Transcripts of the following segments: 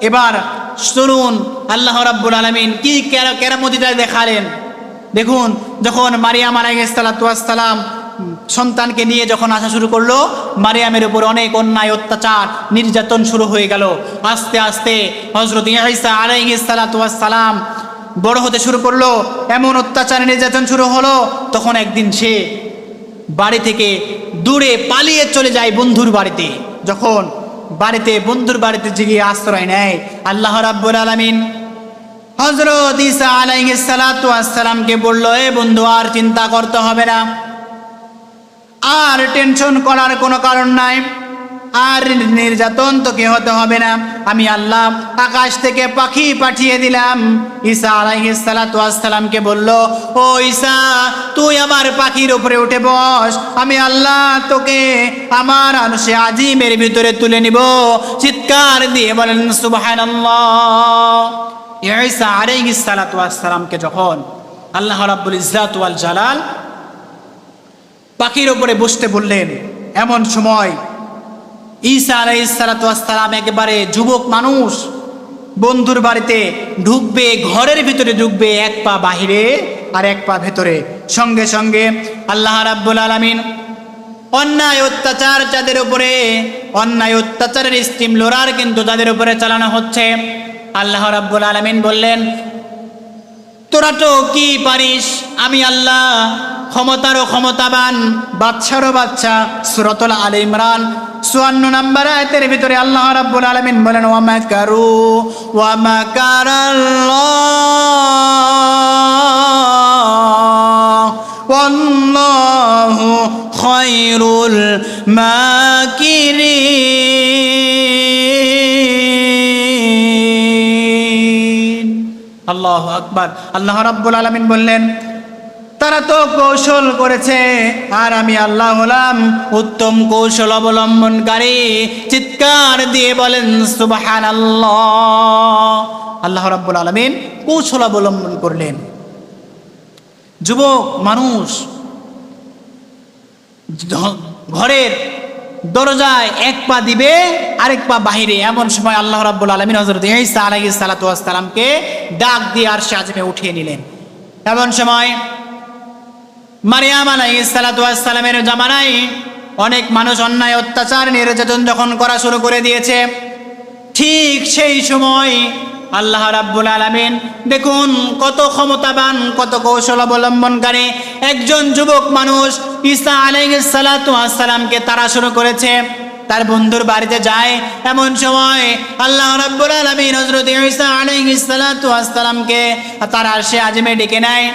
এবার শুনুন, আল্লাহ রাব্বুল আলমিন কি কেরা- কেরামতিটা দেখালেন? দেখুন, যখন মারিয়াম আলাইসালাম সন্তানকে নিয়ে যখন আসা শুরু করল, মারিয়ামের উপর অনেক অন্যায়, অত্যাচার, নির্যাতন শুরু হয়ে গেল। আস্তে আস্তে হজরত ইসা আলাইসালাম বড় হতে শুরু করল, এমন অত্যাচার, নির্যাতন শুরু হলো, তখন একদিন সে বাড়ি থেকে দূরে পালিয়ে চলে যায় বন্ধুর বাড়িতে। যখন বাড়িতে, বন্ধুর বাড়িতে গিয়ে আশ্রয় নেয়। আল্লাহ রাব্বুল আলামিন হজরত ইসা আলাইহিস সালাতু আসসালামকে বলল, এ বন্ধু, আর চিন্তা করতে হবে না। আর টেনশন করার কোনো কারণ নাই। আর নির্যাতন তোকে হতে হবে না। আমি আল্লাহ আকাশ থেকে পাখি পাঠিয়ে দিলাম। ঈসা আসসালামকে বলল, ও ঈসা, তুই আমার পাখির উপরে উঠে বস। আমি আল্লাহ তোকে আমার আনুষে আজিমের ভিতরে তুলে নিব। চিৎকার দিয়ে বলেন, সুবহানাল্লাহ। ঈসা আসসালামকে যখন আল্লাহ রাব্বুল ইজ্জাত ওয়াল জালাল পাখির ওপরে বসতে বললেন, এমন সময় ঈসা আলাইসালাম একেবারে যুবক মানুষ, বন্ধুর বাড়িতে ঢুকবে, ঘরের ভিতরে ঢুকবে, এক পা বাহিরে আর এক পা ভেতরে। সঙ্গে সঙ্গে আল্লাহ রাব্বুল আলামিন অন্যায় অত্যাচার যাদের উপরে, অন্যায় অত্যাচারের স্টিম লোরার কিন্তু তাদের উপরে চালানো হচ্ছে। আল্লাহ রাব্বুল আলামিন বললেন তোরা তো কি পারিস? আমি আল্লাহ, ক্ষমতারও ক্ষমতাবান বাচ্চারও বাচ্চা সুরতুল আল ইমরান, চুয়ান্ন নাম্বার আয়তের ভিতরে আল্লাহ রাব্বুল আলামিন বলেন ওয়ামা কারু ওয়ামা কারাল্লাহ খায়রুল মাকিরিন। আল্লাহ আকবার। আল্লাহ রাব্বুল আলামিন বললেন, তারা তো কৌশল করেছে, আর আমি আল্লাহ হলাম উত্তম কৌশল অবলম্বনকারী। চিৎকার দিয়ে বলেন সুবাহান আল্লাহ আল্লাহ রাব্বুল আলামিন কৌশল অবলম্বন করলেন। যুবক, মানুষ ঘরের দরজায় এক পা দিবে, আরেক পা বাহিরে। এমন সময় আল্লাহ রাব্বুল আলমিন হজরত ইসা আলাইহিস সালাতু ওয়াসসালামকে ডাক দিয়ে আর আজমে উঠিয়ে নিলেন। এমন সময় মারিয়াম আলাইহিস সালাতু ওয়াসসালামের জামানায় অনেক মানুষ অন্যায়, অত্যাচার, নির্যাতন যখন করা শুরু করে দিয়েছে, ঠিক সেই সময় আল্লাহ রাব্বুল আলামিন, দেখুন কত ক্ষমতাবান, কত কৌশল অবলম্বনকারী একজন যুবক মানুষ সালাতু আসসালামকে তারা শুরু করেছে। তার বন্ধুর বাড়িতে যায় এমন সময় আল্লাহ রাব্বুল আলামিন আলাইহিস সালাতু আসসালামকে তার আরশে আজমে ডেকে নেয়।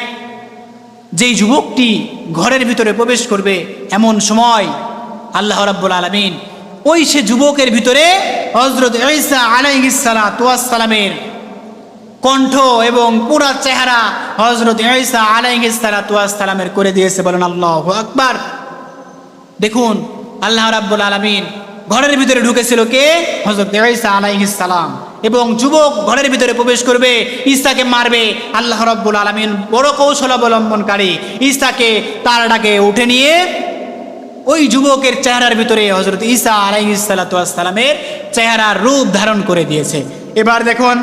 যেই যুবকটি ঘরের ভিতরে প্রবেশ করবে এমন সময় আল্লাহ রাব্বুল আলামিন ওই সে যুবকের ভিতরে হজরত ঈসা আলাইহিসসালামের কণ্ঠ এবং পুরা চেহারা হজরত ঈসা আলাইহিসসালামের করে দিয়েছে। বলেন, আল্লাহ আকবার। দেখুন, আল্লাহ রাব্বুল আলামিন ঘরের ভিতরে ঢুকেছিল কে? হজরত ঈসা আলাইহিস সালাম। এবং যুবক ঘরের ভিতরে প্রবেশ করবে, ঈসাকে মারবে। আল্লাহ রাব্বুল আলামিন বড় কৌশল অবলম্বনকারী ঈসাকে তার ডাকে উঠে নিয়ে ওই যুবকের চেহারার ভিতরে হজরত ঈসা আলাইহিস সালামের চেহারার রূপ ধারণ করে দিয়েছে। এবার দেখুন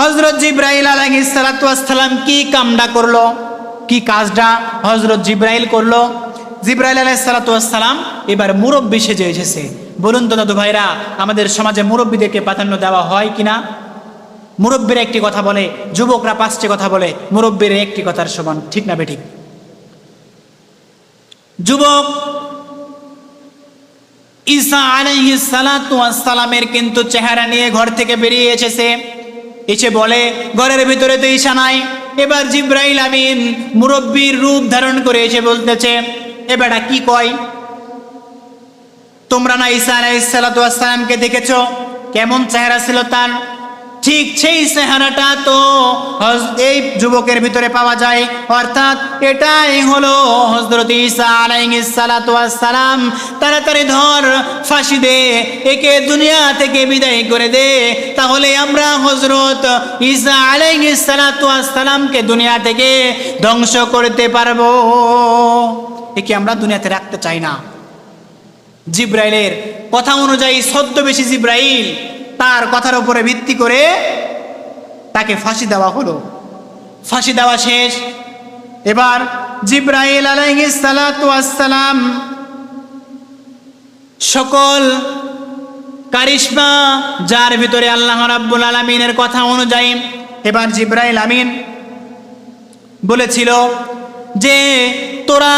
হজরত জিব্রাইল আলাইহিস সালাম কি কামটা করল? কি কাজটা হজরত জিব্রাইল করল? জিব্রাইল আলাইসালাম এবার মুরব্বী সেজে এসেছে। বলুন তো দাদু ভাইরা, আমাদের সমাজে মুরব্বীদেরকে প্রাধান্য দেওয়া হয় কিনা মুরব্বীরা একটি কথা বলে, যুবকরা পাঁচটি কথা বলে, মুরব্বীর একটি কথার সমান, ঠিক না বেঠিক? যুবক ঈসা ওয়াস সালামের কিন্তু চেহারা নিয়ে ঘর থেকে বেরিয়ে এসেছে। এসে বলে, ঘরের ভিতরে তো ঈশা নাই। এবার জিব্রাইল আমিন মুরব্বীর রূপ ধারণ করে এসে বলতেছে, এ বেটা, কি কয়? তোমরা না ঈসা আলাইসালামকে দেখেছ? কেমন চেহারা ছিল তার? ঠিক সেই চেহারাটা তো এই যুবকের ভিতরে পাওয়া যায়। অর্থাৎ এটাই হলো হজরত ঈসা আলাইসালাম তাড়াতাড়ি ধর, ফাঁসি দে, একে দুনিয়া থেকে বিদায় করে দে। তাহলে আমরা হজরত ঈসা আলাইসালামকে দুনিয়া থেকে ধ্বংস করতে পারব। একে আমরা দুনিয়াতে রাখতে চাই না। জিব্রাইলের কথা অনুযায়ী সদ্য বেশি জিব্রাইল তার কথার উপরে ভিত্তি করে তাকে ফাঁসি দেওয়া হলো। ফাঁসি দেওয়া শেষ। এবার জিব্রাইল আসসালাম সকল কারিশমা, যার ভিতরে আল্লাহ রাব্বুল আলামিনের কথা অনুযায়ী এবার জিব্রাইল আমিন বলেছিল যে তোরা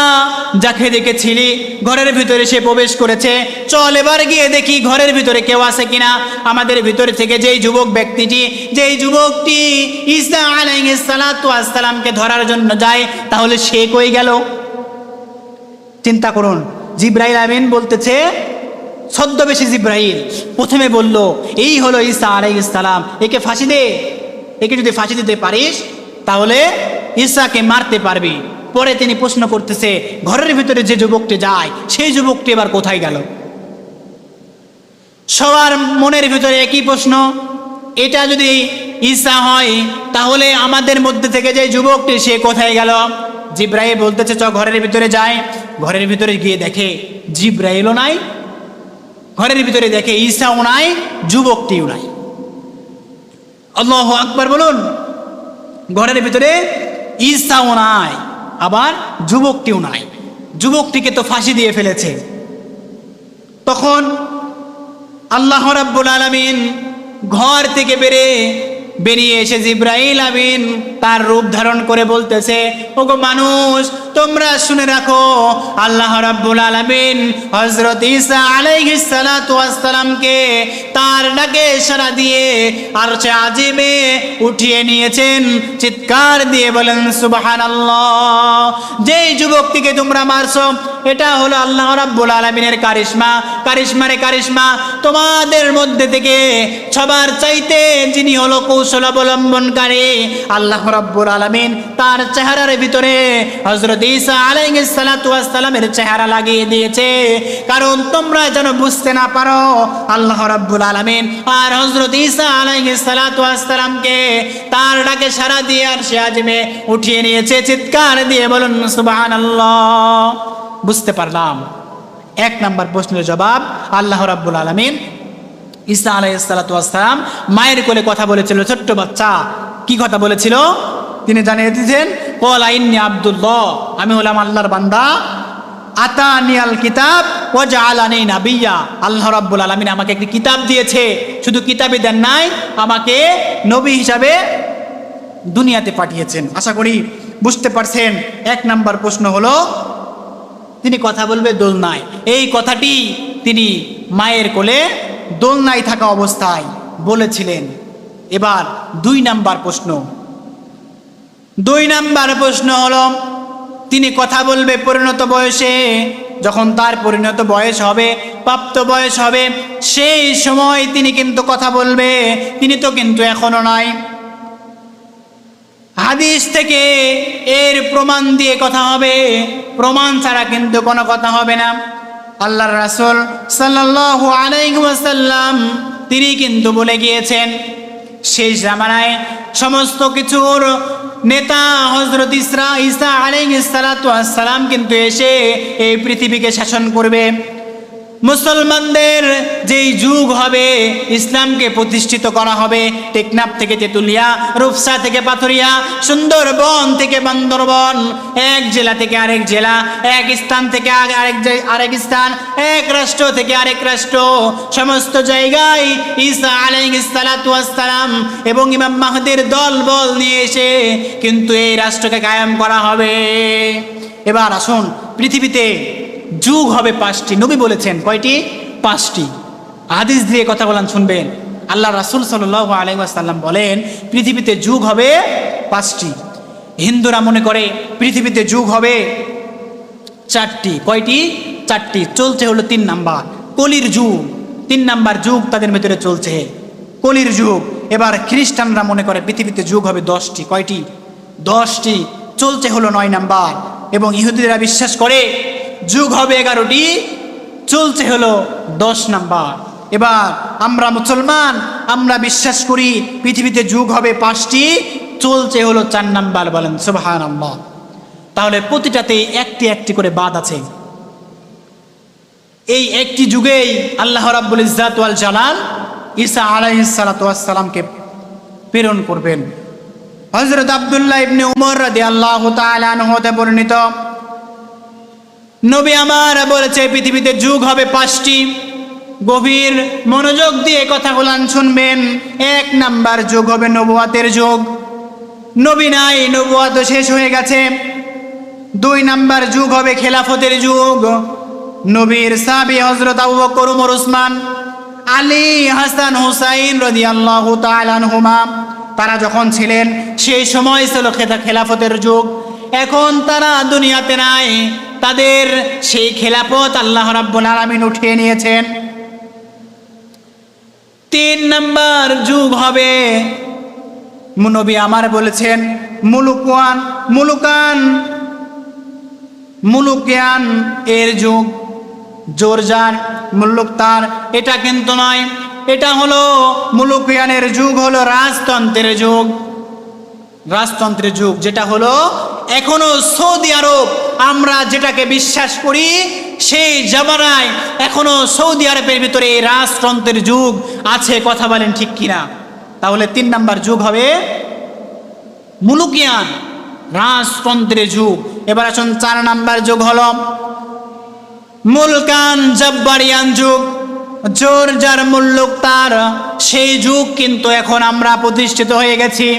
যাকে দেখেছিলি, ঘরের ভিতরে সে প্রবেশ করেছে। চল এবার গিয়ে দেখি ঘরের ভিতরে কেউ আছে কিনা। আমাদের ভিতরে থেকে যেই যুবক ব্যক্তিটি, যেই যুবকটি ইসা আসসালামকে ধরার জন্য যায়, তাহলে সে কই গেল? চিন্তা করুন, জিব্রাইল আমিন বলতেছে, ছদ্মবেশী জিব্রাহিল প্রথমে বলল, এই হলো ঈসা আলাইহিস সালাম, একে ফাঁসি দে, একে যদি ফাঁসি দিতে পারিস, তাহলে ঈসাকে মারতে পারবি। পরে তিনি প্রশ্ন করতেছে, ঘরের ভিতরে যে যুবকটি যায়, সেই যুবকটি এবার কোথায় গেল? সবার মনের ভিতরে একই প্রশ্ন, এটা যদি ঈসা হয়, তাহলে আমাদের মধ্যে থেকে যে যুবকটি, সে কোথায় গেল? জিব্রাইল বলতেছে চ ঘরের ভিতরে যায় ঘরের ভিতরে গিয়ে দেখে, জিব্রাইলও নাই। ঘরের ভিতরে দেখে, ঈসাও নাই, যুবকটিও নাই। আল্লাহ আকবার বলুন, ঘরের ভিতরে ঈসাও নাই। আবার যুবকটিও নাই। যুবকটিকে তো ফাঁসি দিয়ে ফেলেছে। তখন আল্লাহ রাব্বুল আলমিন ঘর থেকে বেরে বেরিয়ে এসে জিব্রাইল আমিন তার রূপ ধারণ করে বলতেছে, ওগো মানুষ, তোমরা শুনে রাখো, আল্লাহ রাব্বুল আলামিন হযরত ঈসা আলাইহিস সালাতু তার ডাকে সাড়া দিয়ে আর সে আজিমে উঠিয়ে নিয়েছেন। চিৎকার দিয়ে বলেন, সুবহানাল্লাহ, যেই যুবকটিকে তোমরা মারছো এটা হলো আল্লাহ রাব্বুল আলামিনের কারিশমা। কারিশমারে কারিশমা। তোমাদের মধ্যে থেকে সবার চাইতে যিনি হলো কৌশল অবলম্বনকারী আল্লাহ রাব্বুল আলামিন, তার চেহারার ভিতরে হযরত ঈসা আলাইহিস সালাতু ওয়াস সালামের চেহারা লাগিয়ে দিয়েছে। কারণ তোমরা যেন বুঝতে না পারো আল্লাহ রাব্বুল আলামিন। আর হযরত ঈসা আলাইহিস সালাতু ওয়াস সালামকে তার ডাকে সাড়া দিয়ে আর সে আজমে উঠিয়ে নিয়েছে, চিৎকার দিয়ে বলুন সুবহানাল্লাহ। বুঝতে পারলাম। এক নাম্বার প্রশ্নের জবাব, আল্লাহ রাব্বুল আলামিন ঈসা আলাইসালাম মায়ের কোলে কথা বলেছিল, ছোট্ট বাচ্চা। কি কথা বলেছিল? তিনি জানিয়ে দিয়েছেন, কল আইনি আব্দুল্লাহ, আমি হলাম আল্লাহর বান্দা। আতানিয়াল কিতাব ও জালানি নাবিয়া। আল্লাহ রাব্বুল আলামিন আমাকে একটি কিতাব দিয়েছে। শুধু কিতাবই দেন নাই, আমাকে নবী হিসাবে দুনিয়াতে পাঠিয়েছেন। আশা করি বুঝতে পারছেন, এক নাম্বার প্রশ্ন হলো তিনি কথা বলবে দোলনায়। এই কথাটি তিনি মায়ের কোলে দোলনায় থাকা অবস্থায় বলেছিলেন। এবার দুই নাম্বার প্রশ্ন। দুই নাম্বার প্রশ্ন হল, তিনি কথা বলবে পরিণত বয়সে, যখন তার পরিণত বয়স হবে, প্রাপ্ত বয়স হবে, সেই সময় তিনি কিন্তু কথা বলবে। তিনি তো কিন্তু এখনও নয় হাদিস থেকে এর প্রমাণ দিয়ে কথা হবে। প্রমাণ ছাড়া কিন্তু কোনো কথা হবে না। আল্লাহর রাসূল সাল্লাল্লাহু আলাইহি ওয়াসাল্লাম, তিনি কিন্তু বলে গিয়েছেন, শেষ জামানায় সমস্ত কিছুর নেতা হজরত ইসরা, ইসা সালাতু সালাম কিন্তু এসে এই পৃথিবীকে শাসন করবে। মুসলমানদের যেই যুগ হবে, ইসলামকে প্রতিষ্ঠিত করা হবে টেকনাফ থেকে তেতুলিয়া, রূপসা থেকে পাথরিয়া, সুন্দরবন থেকে বান্দরবন, এক জেলা থেকে আরেক জেলা, এক স্থান থেকে আরেক আরেক স্থান, এক রাষ্ট্র থেকে আরেক রাষ্ট্র। সমস্ত জায়গায় ঈসা আলাইহিস সালাতু ওয়াস সালাম এবং ইমাম মাহদির দল বল নিয়ে এসে কিন্তু এই রাষ্ট্রকে কায়েম করা হবে। এবার আসুন পৃথিবীতে যুগ হবে পাঁচটি। নবী বলেছেন, কয়টি? পাঁচটি। হাদিস দিয়ে কথা বলেন, শুনবেন। আল্লাহ রাসুল সাল্লাহ আলাইসাল্লাম বলেন, পৃথিবীতে যুগ হবে পাঁচটি। হিন্দুরা মনে করে পৃথিবীতে যুগ হবে চারটি। কয়টি? চারটি। চলছে হলো তিন নাম্বার। কলির যুগ। তিন নাম্বার যুগ তাদের ভেতরে চলছে। কলির যুগ। এবার খ্রিস্টানরা মনে করে পৃথিবীতে যুগ হবে দশটি। কয়টি? দশটি। চলছে হলো নয় নাম্বার। এবং ইহুদিরা বিশ্বাস করে যুগ হবে এগারোটি। চলছে হলো দশ নাম্বার। এবার আমরা মুসলমান, আমরা বিশ্বাস করি পৃথিবীতে যুগ হবে পাঁচটি, চলছে হলো চার নাম্বার বলেন সুবাহান তাহলে প্রতিটাতেই একটি একটি করে বাদ আছে। এই একটি যুগেই আল্লাহ রাব্বুল ইজ্জাত ওয়াল জালাল ঈসা আলাইসালাতামকে প্রেরণ করবেন। হজরত আবদুল্লাহ ইবনে উমর রাদি আল্লাহ হতে বর্ণিত নবী আমার বলেছে, পৃথিবীতে যুগ হবে পাঁচটি। গভীর মনোযোগ দিয়ে কথাগুলো শুনবেন। এক নাম্বার যুগ হবে নবুয়াতের যুগ। নবী নাই, নবুয়াত শেষ হয়ে গেছে। দুই নাম্বার যুগ হবে খেলাফতের যুগ। নবীর সাবি হজরত আবু বকর, উমর, উসমান, আলী, হাসান, হুসাইন রদি আল্লাহ হুমা তারা যখন ছিলেন, সেই সময় ছিল খেলাফতের যুগ। এখন তারা দুনিয়াতে নাই। তাদের সেই খেলাফত আল্লাহ রাব্বুল আলামিন উঠিয়ে নিয়েছেন। তিন নাম্বার যুগ হবে। নবী আমার বলেছেন মুলুকান মুলুকান, মুলুকিয়ান এর যুগ জোরজার মুল্লুক তার, এটা কিন্তু নয়। এটা হলো মুলুকিয়ানের যুগ, হলো রাজতন্ত্রের যুগ। রাজতন্ত্রের যুগ, যেটা হলো এখনও সৌদি আরব আমরা যেটাকে বিশ্বাস করি, সেই জামানায় এখনও সৌদি আরবের ভিতরে এই রাজতন্ত্রের যুগ আছে, কথা বলেন ঠিক কিনা? তাহলে তিন নাম্বার যুগ হবে মুলুকিয়ান রাজতন্ত্রের যুগ। এবার আসুন চার নাম্বার যুগ হলো মুলকান জব্বারিয়ান যুগ। জোর যার মুল্লুক তার, সেই যুগ কিন্তু এখন আমরা প্রতিষ্ঠিত হয়ে গেছি।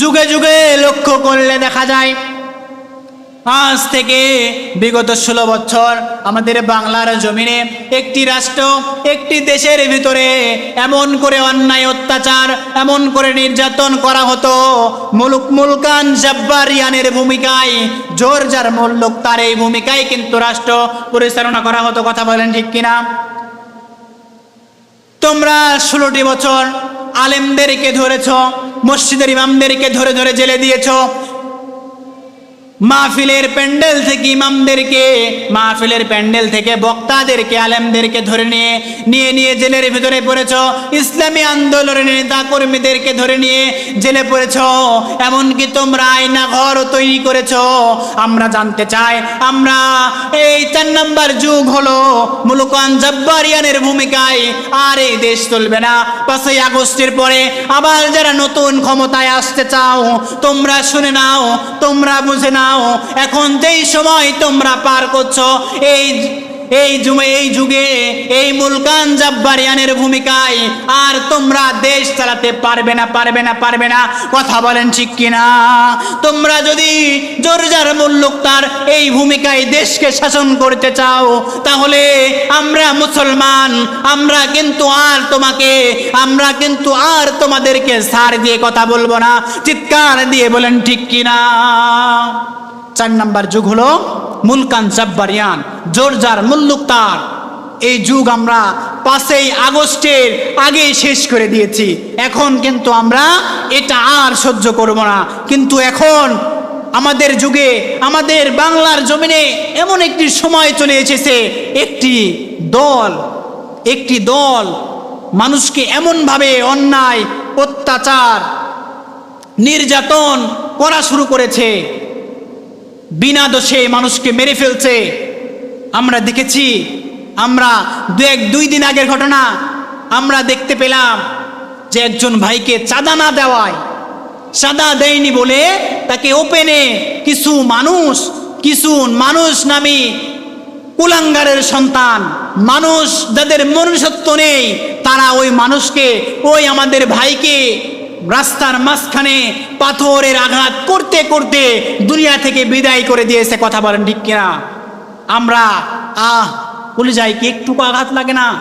যুগে যুগে লক্ষ্য করলে দেখা যায় আজ থেকে বিগত ষোলো বছর আমাদের বাংলার জমিনে একটি রাষ্ট্র, একটি দেশের ভিতরে এমন করে অন্যায় অত্যাচার, এমন করে নির্যাতন করা হতো। মুলুক মুলকান জব্বারিয়ানের ভূমিকায়, জোর যার মুল্লুক তার এই ভূমিকায় কিন্তু রাষ্ট্র পরিচালনা করা হতো। কথা বলেন ঠিক কিনা? তোমরা ষোলোটি বছর আলেমদেরকে ধরেছ, মসজিদের ইমামদেরকে ধরে ধরে জেলে দিয়েছ মাহফিলের প্যান্ডেল থেকে ইমামদেরকে, মাহফিলের প্যান্ডেল থেকে বক্তাদেরকে, আলেমদেরকে ধরে নিয়ে নিয়ে নিয়ে জেলের ভিতরে পড়েছ, ইসলামী আন্দোলনের নেতা কর্মীদেরকে ধরে নিয়ে জেলে পড়েছ, এমনকি তোমরা আয়না ঘর তৈরি করেছ। আমরা জানতে চাই, আমরা এই চার নম্বর যুগ হলো মুলুকান জব্বারিয়ানের ভূমিকায়, আর এই দেশ চলবে না। পাঁচই আগস্টের পরে আবার যারা নতুন ক্ষমতায় আসতে চাও, তোমরা শুনে নাও, তোমরা বুঝে নাও এখন যেই সময় তোমরা পার করছ এই এই যুগে এই যুগে, এই মুলকান জাব্বারিয়ানের ভূমিকায় আর তোমরা দেশ চালাতে পারবে না পারবে না পারবে না। কথা বলেন ঠিক কিনা? তোমরা যদি জোরজার মুল্লুক তার এই ভূমিকায় দেশকে শাসন করতে চাও, তাহলে আমরা মুসলমান, আমরা কিন্তু আর তোমাকে, আমরা কিন্তু আর তোমাদেরকে সার দিয়ে কথা বলব না। চিৎকার দিয়ে বলেন ঠিক কিনা? চার নাম্বার যুগ হলো মুলকান জাব্বারিয়ান, জোরজার মুল্লুক তার। এই যুগ আমরা পাঁচই আগস্টের আগে শেষ করে দিয়েছি। এখন কিন্তু আমরা এটা আর সহ্য করব না। কিন্তু এখন আমাদের যুগে, আমাদের বাংলার জমিনে এমন একটি সময় চলে এসেছে, একটি দল একটি দল মানুষকে এমনভাবে অন্যায়, অত্যাচার, নির্যাতন করা শুরু করেছে। বিনা দোষে মানুষকে মেরে ফেলছে। আমরা দেখেছি, আমরা দু এক, দুই দিন আগের ঘটনা, আমরা দেখতে পেলাম যে একজন ভাইকে চাঁদা না দেওয়ায়, চাঁদা দেয়নি বলে তাকে ওপেনে কিছু মানুষ কিছু মানুষ নামে কুলাঙ্গারের সন্তান, মানুষ যাদের মনুষ্যত্ব নেই, তারা ওই মানুষকে, ওই আমাদের ভাইকে রাস্তার মাঝখানে পাথরের আঘাত করতে করতে দুনিয়া থেকে বিদায় করে দিয়েছে। কথা বলেন ঠিক কিনা? আমরা, আহ, বলে যাই কি একটু আঘাত লাগে না?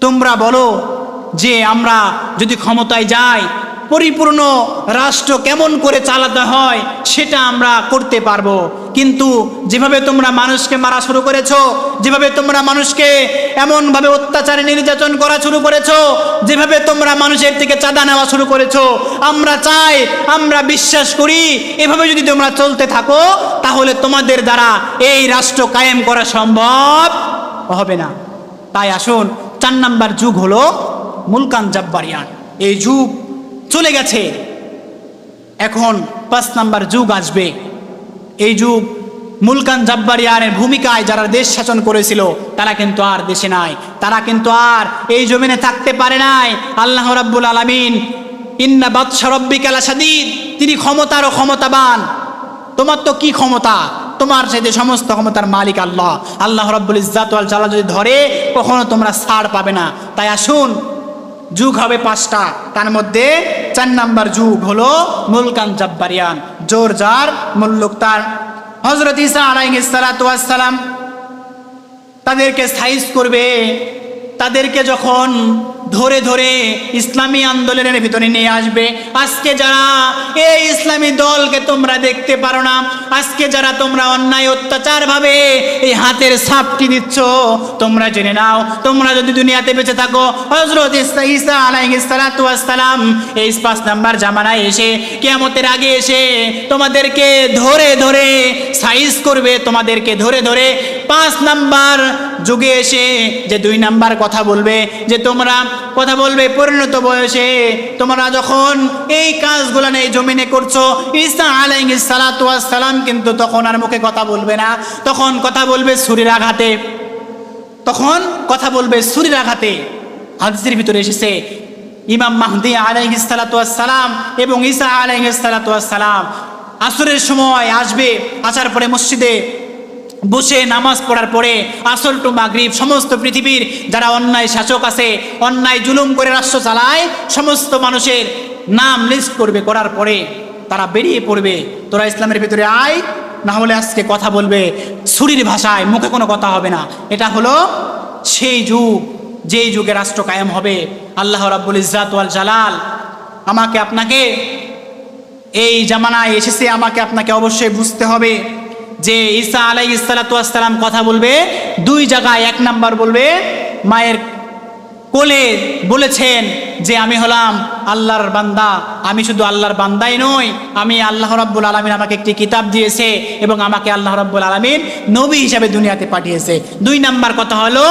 তোমরা বলো যে আমরা যদি ক্ষমতায় যাই পরিপূর্ণ রাষ্ট্র কেমন করে চালাতে হয় সেটা আমরা করতে পারব। কিন্তু যেভাবে তোমরা মানুষকে মারা শুরু করেছ, যেভাবে তোমরা মানুষকে এমনভাবে অত্যাচারে নির্যাতন করা শুরু করেছ, যেভাবে তোমরা মানুষের থেকে চাঁদা নেওয়া শুরু করেছ, আমরা চাই, আমরা বিশ্বাস করি, এভাবে যদি তোমরা চলতে থাকো, তাহলে তোমাদের দ্বারা এই রাষ্ট্র কায়েম করা সম্ভব হবে না। তাই আসুন, চার নাম্বার যুগ হলো মুলকান জাব্বারিয়ান। এই যুগ চলে গেছে। এখন পাঁচ নাম্বার যুগ আসবে। এই যুগ মুলকান জাব্বারিয়ানের ভূমিকায় যারা দেশ শাসন করেছিল, তারা কিন্তু আর দেশে নাই। তারা কিন্তু আর এই জমিনে থাকতে পারে নাই। আল্লাহ রাব্বুল আলামিন, ইন্না বাদশা রব্বিকালা সাদিদ তিনি ক্ষমতারও ক্ষমতাবান। তোমার তো কি ক্ষমতা? তোমার সাথে সমস্ত ক্ষমতার মালিক আল্লাহ। আল্লাহ রব্বুল ইজ্জাত আল জালা যদি ধরে, কখনো তোমরা ছাড় পাবে না। তাই আসুন যুগ হবে পাঁচটা। তার মধ্যে চার নাম্বার যুগ হলো মুলকান জব্বারিয়ান। জোর যার মুল্লুক তার। হজরত ইসা আলাইসালাম তাদেরকে সাইজ করবে। তাদেরকে যখন ধরে ধরে ইসলামী আন্দোলনের ভিতরে নিয়ে আসবে, আজকে যারা এই ইসলামী দলকে তোমরা দেখতে পারো না, আজকে যারা তোমরা অন্যায় অত্যাচার ভাবে এই হাতের সাপটি দিচ্ছ, তোমরা জেনে নাও। তোমরা যদি দুনিয়াতে বেঁচে থাকো হজরত ইসা আলাইসালাম এই পাঁচ নাম্বার জামানায় এসে কেয়ামতের আগে এসে তোমাদেরকে ধরে ধরে সাইজ করবে, তোমাদেরকে ধরে ধরে পাঁচ নাম্বার যুগে এসে যে দুই নাম্বার কথা বলবে, যে তোমরা কথা বলবে পরিণত বয়সে, তোমরা যখন এই কাজগুলো এই জমিনে করছ সালাতু ওয়াস সালাম কিন্তু তখন আর মুখে কথা বলবে না। তখন কথা বলবে ছুরির আঘাতে। তখন কথা বলবে ছুরির আঘাতে। হাদিসের ভিতরে এসেছে, ইমাম মাহদি সালাম এবং ওয়াস সালাম আসরের সময় আসবে, আসার পরে মসজিদে বসে নামাজ পড়ার পরে আসল টু মাগরিব, সমস্ত পৃথিবীর যারা অন্যায় শাসক আছে, অন্যায় জুলুম করে রাষ্ট্র চালায়, সমস্ত মানুষের নাম লিস্ট করবে, করার পরে তারা বেরিয়ে পড়বে। তোরা ইসলামের ভিতরে আয়, না হলে আজকে কথা বলবে ছুরির ভাষায়, মুখে কোনো কথা হবে না। এটা হলো সেই যুগ, যেই যুগে রাষ্ট্র কায়েম হবে। আল্লাহ রাব্বুল ইজ্জাত ওয়াল জালাল আমাকে আপনাকে এই জামানায় এসেছে, আমাকে আপনাকে অবশ্যই বুঝতে হবে। যে ঈসা আলাই ইসালাতাম কথা বলবে, দুই জায়গায় এক নাম্বার বলবে, মায়ের কোলে বলেছেন যে আমি হলাম আল্লাহর বান্দা, আমি শুধু আল্লাহর বান্দাই নই, আমি আল্লাহ রাব্বুল আলমিন আমাকে একটি কিতাব দিয়েছে এবং আমাকে আল্লাহ রাব্বুল আলমিন নবী হিসাবে দুনিয়াতে পাঠিয়েছে। দুই নাম্বার কথা হলো,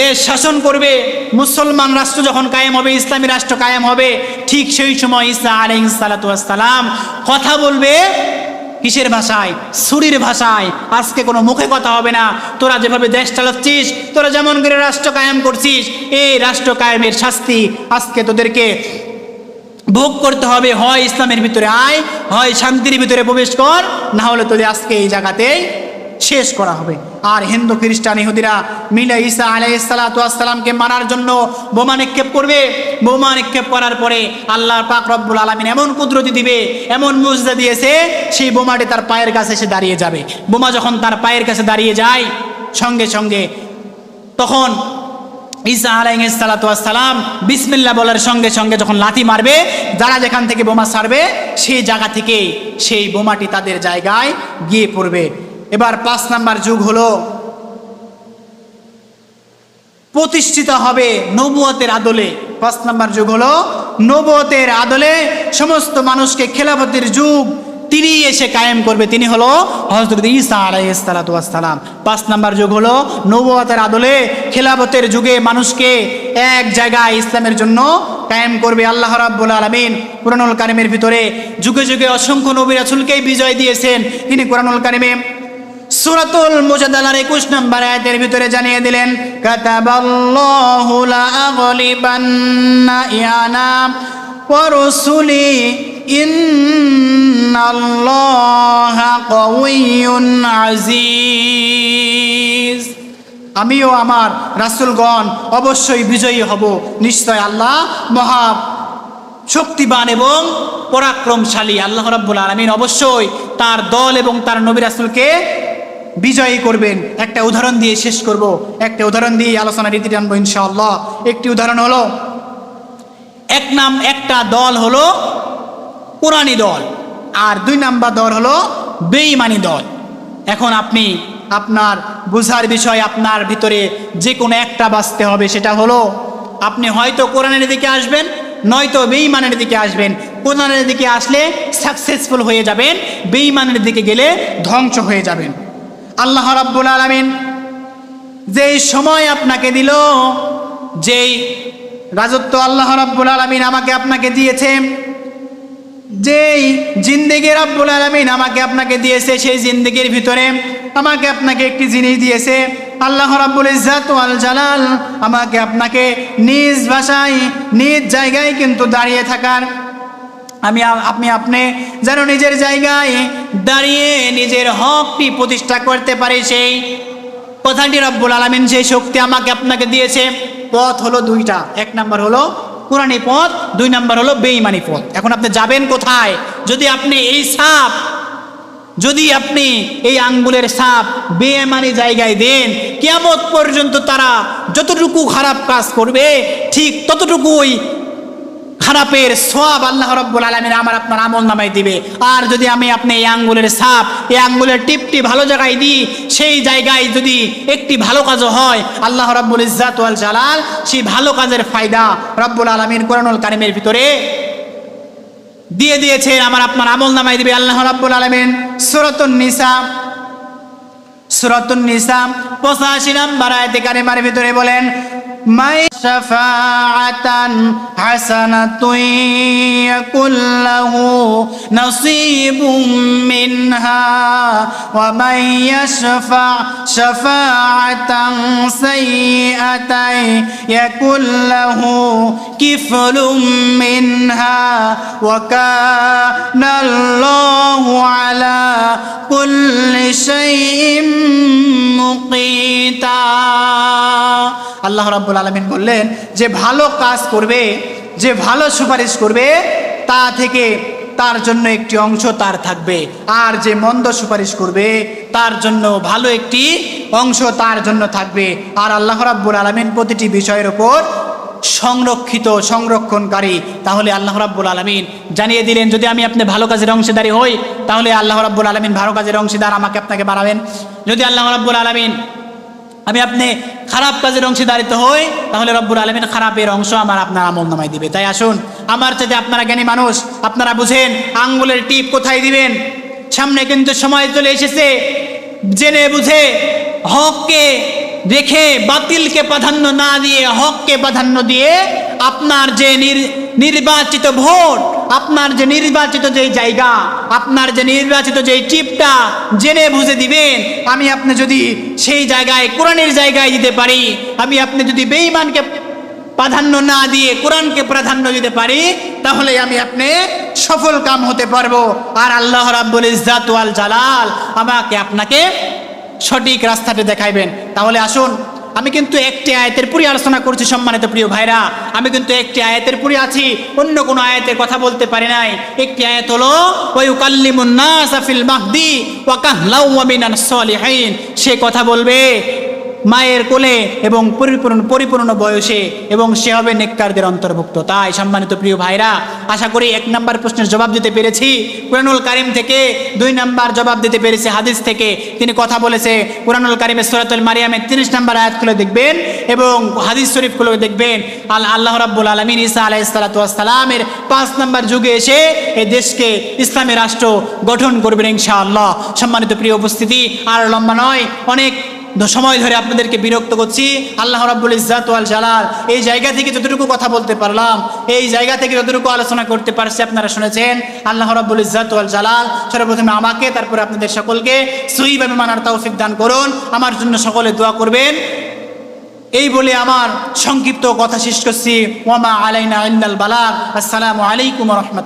দেশ শাসন করবে, মুসলমান রাষ্ট্র যখন কায়েম হবে, ইসলামী রাষ্ট্র কায়েম হবে, ঠিক সেই সময় ইসা আলাইসালাম কথা বলবে কিসের ভাষায়? সুরির ভাষায়। আজকে কোনো মুখে কথা হবে না। তোরা যেভাবে দেশ চালাচ্ছিস, তোরা যেমন করে রাষ্ট্র কায়েম করছিস, এই রাষ্ট্র কায়েমের শাস্তি আজকে তোদেরকে ভোগ করতে হবে। হয় ইসলামের ভিতরে আয়, হয় শান্তির ভিতরে প্রবেশ কর, না হলে তোদের আজকে এই জায়গাতেই শেষ করা হবে। আর হিন্দু, খ্রিস্টান, ইহুদিরা মিলে ঈসা আলাইসালাতামকে মারার জন্য বোমা নিক্ষেপ করবে। বোমা নিক্ষেপ করার পরে আল্লাহ পাক রব্বুল আলমিন এমন কুদরতি দিবে, এমন মুজদা দিয়েছে, সেই বোমাটি তার পায়ের কাছে এসে দাঁড়িয়ে যাবে। বোমা যখন তার পায়ের কাছে দাঁড়িয়ে যায়, সঙ্গে সঙ্গে তখন ঈসা আলাইসালাম বিসমিল্লা বলার সঙ্গে সঙ্গে যখন লাথি মারবে, যারা যেখান থেকে বোমা ছাড়বে সেই জায়গা থেকে সেই বোমাটি তাদের জায়গায় গিয়ে পড়বে। এবার পাঁচ নাম্বার যুগ হলো। প্রতিষ্ঠিত হবে নবুয়তের আদলে। পাঁচ নাম্বার যুগ হলো নবুয়তের আদলে সমস্ত মানুষকে খেলাফতের যুগ তিনি এসে কায়েম করবে। তিনি হলো হজরত ইসা আলাইসালাম পাঁচ নাম্বার যুগ হলো নবুয়তের আদলে খেলাফতের যুগে মানুষকে এক জায়গায় ইসলামের জন্য কায়েম করবে আল্লাহ রাব্বুল আলমিন। কোরআনুল কারিমের ভিতরে যুগে যুগে অসংখ্য নবী রাসুলকেই বিজয় দিয়েছেন। তিনি কোরআনুল কারিমে সুরাতুল মুজাদালার একুশ নম্বর আয়াতের ভিতরে জানিয়ে দিলেন, কাতাবাল্লাহু লা আগলিবান্না আমিও আমার রাসূলগণ অবশ্যই বিজয়ী হব, নিশ্চয় আল্লাহ মহা শক্তিবান এবং পরাক্রমশালী, আল্লাহ রাব্বুল আলমিন অবশ্যই তার দল এবং তার নবী রাসুলকে বিজয়ী করবেন। একটা উদাহরণ দিয়ে শেষ করব। একটা উদাহরণ দিয়ে আলোচনা রীতি টানবো ইনশাআল্লাহ। একটি উদাহরণ হলো, এক নাম, একটা দল হলো কোরআনি দল, আর দুই নাম্বার দল হলো বেঈমানি দল। এখন আপনি আপনার বোঝার বিষয় আপনার ভিতরে যে কোনো একটা বাঁচতে হবে, সেটা হলো, আপনি হয়তো কোরআনের দিকে আসবেন, নয়তো বেঈমানের দিকে আসবেন। কোরআনের দিকে আসলে সাকসেসফুল হয়ে যাবেন, বেঈমানের দিকে গেলে ধ্বংস হয়ে যাবেন। আল্লাহ রাব্বুল আলামিন যেই সময় আপনাকে দিল, যেই রাজত্ব আল্লাহ রাব্বুল আলামিন আমাকে আপনাকে দিয়েছে যেই জিন্দেগি রাব্বুল আলমিন আমাকে আপনাকে দিয়েছে, সেই জিন্দেগির ভিতরে আমাকে আপনাকে একটি জিনিস দিয়েছে। আল্লাহ রাব্বুল ইজ্জাত ওয়াল জালাল আমাকে আপনাকে নিজ ভাষায়, নিজ জায়গায় কিন্তু দাঁড়িয়ে থাকার আমি আপনি আপনি যেন নিজের জায়গায় দাঁড়িয়ে নিজের হকটি প্রতিষ্ঠা করতে পারি সেই কথাটি রব্বুল আলমিন সেই শক্তি আমাকে আপনাকে দিয়েছে, পথ হলো দুইটা। এক নাম্বার হলো কোরআনী পথ, দুই নাম্বার হলো বেইমানি পথ। এখন আপনি যাবেন কোথায়? যদি আপনি এই সাপ, যদি আপনি এই আঙ্গুলের সাপ বেএমানি জায়গায় দেন, কিয়ামত পর্যন্ত তারা যতটুকু খারাপ কাজ করবে, ঠিক ততটুকুই খারাপের সোয়াব আল্লাহ রব্বুল আলমিন আমার আপনার আমল নামাই দিবে। আর যদি আমি আপনি এই আঙ্গুলের সাপ এই আঙ্গুলের টিপটি ভালো জায়গায় দিই, সেই জায়গায় যদি একটি ভালো কাজও হয়, আল্লাহ রব্বুল ইজ্জাত ওয়াল জালাল সেই ভালো কাজের ফায়দা রব্বুল আলমিন কোরআনুল কারিমের ভিতরে দিয়ে দিয়েছে আমার আপনার আমল নামাই দিবে আল্লাহ রাব্বুল আলমিন। সুরতুন নিসা সুরতুন নিসা, পঁচাশি নাম্বার আয়তে কারিমার ভিতরে বলেন من شفاعة حسنة يكن له نصيب منها ومن يشفع شفاعة سيئة يكن له كفل منها وكان الله على كل شيء مقيتا. الله رب রাব্বুল আলামিন বললেন, যে ভালো কাজ করবে, যে ভালো সুপারিশ করবে, তা থেকে তার জন্য একটি অংশ তার থাকবে। আর যে মন্দ সুপারিশ করবে, তার জন্য ভালো একটি অংশ তার জন্য থাকবে। আর আল্লাহ রাব্বুল আলামিন প্রতিটি বিষয়ের ওপর সংরক্ষিত, সংরক্ষণকারী। তাহলে আল্লাহ রাব্বুল আলমিন জানিয়ে দিলেন, যদি আমি আপনি ভালো কাজের অংশীদারি হই, তাহলে আল্লাহ রাব্বুল আলমিন ভালো কাজের অংশীদার আমাকে আপনাকে বাড়াবেন যদি আল্লাহ রাব্বুল আলমিন আমি আপনি খারাপ কাজের অংশীদারিত হই, তাহলে রব্বুল আলমিন খারাপের অংশ আমার আপনার আমল নামাই দিবে। তাই আসুন, আমার চাইতে আপনারা জ্ঞানী মানুষ, আপনারা বুঝেন, আঙ্গুলের টিপ কোথায় দিবেন? সামনে কিন্তু সময় চলে এসেছে, জেনে বুঝে হককে রেখে বাতিলকে প্রাধান্য না দিয়ে, হককে প্রাধান্য দিয়ে আপনার যে নির- নির্বাচিত ভোট, আপনার যে নির্বাচিত যে জায়গা, আপনার যে নির্বাচিত যে টিপটা, জেনে বুঝে দিবেন, আমি আপনি যদি সেই জায়গায়, কোরআনের জায়গায় দিতে পারি, আমি আপনি যদি বেঈমানকে প্রাধান্য না দিয়ে কোরআনকে প্রাধান্য দিতে পারি, তাহলে আমি আপনি সফল কাম হতে পারব। আর আল্লাহ রাব্বুল ওয়াল জালাল আমাকে আপনাকে সঠিক রাস্তাটা দেখাইবেন। তাহলে আসুন আমি কিন্তু একটি আয়াতের পুরী আলোচনা করছি, সম্মানিত প্রিয় ভাইরা। আমি কিন্তু একটি আয়াতের পুরী আছি, অন্য কোনো আয়াতের কথা বলতে পারি নাই। একটি আয়াত হলো ওই কাল্লিমুন মুন্না ফিল মাহদি ওয়া কাহলাউ ওয়া সে কথা বলবে মায়ের কোলে এবং পরিপূর্ণ পরিপূর্ণ বয়সে এবং সে হবে নেককারদের অন্তর্ভুক্ত। তাই সম্মানিত প্রিয় ভাইরা, আশা করি এক নম্বর প্রশ্নের জবাব দিতে পেরেছি। কুরআনুল কারিম থেকে দুই নম্বর জবাব দিতে পেরেছি হাদিস থেকে। তিনি কথা বলেছে, কুরআনুল কারিমের সূরাতুল মারিয়ামের তিরিশ নম্বর আয়াত খুলে দেখবেন এবং হাদিস শরীফ খুলে দেখবেন। আল আল্লাহ রাব্বুল আলামিন ঈসা আলাইহিস সালাতু ওয়াস সালামের পাঁচ নম্বর যুগে এসে এই দেশকে ইসলামী রাষ্ট্র গঠন করবেন ইনশাআল্লাহ। সম্মানিত প্রিয় উপস্থিতি, আর লম্বা নয়, অনেক সময় ধরে আপনাদেরকে বিরক্ত করছি। আল্লাহ রাব্বুল ইজ্জাত ওয়াল জালাল, এই জায়গা থেকে যতটুকু কথা বলতে পারলাম, এই জায়গা থেকে যতটুকু আলোচনা করতে পারছি আপনারা শুনেছেন। আল্লাহ রাব্বুল ইজ্জাত ওয়াল জালাল, সর্বপ্রথমে আমাকে, তারপরে আপনাদের সকলকে সহিভাবে মানার তৌফিক দান করুন। আমার জন্য সকলে দোয়া করবেন। এই বলে আমার সংক্ষিপ্ত কথা শেষ করছি। ওয়ামা আলাইনা ইল্লাল বালাগ। আসসালামু আলাইকুম রহমতুল্লাহ।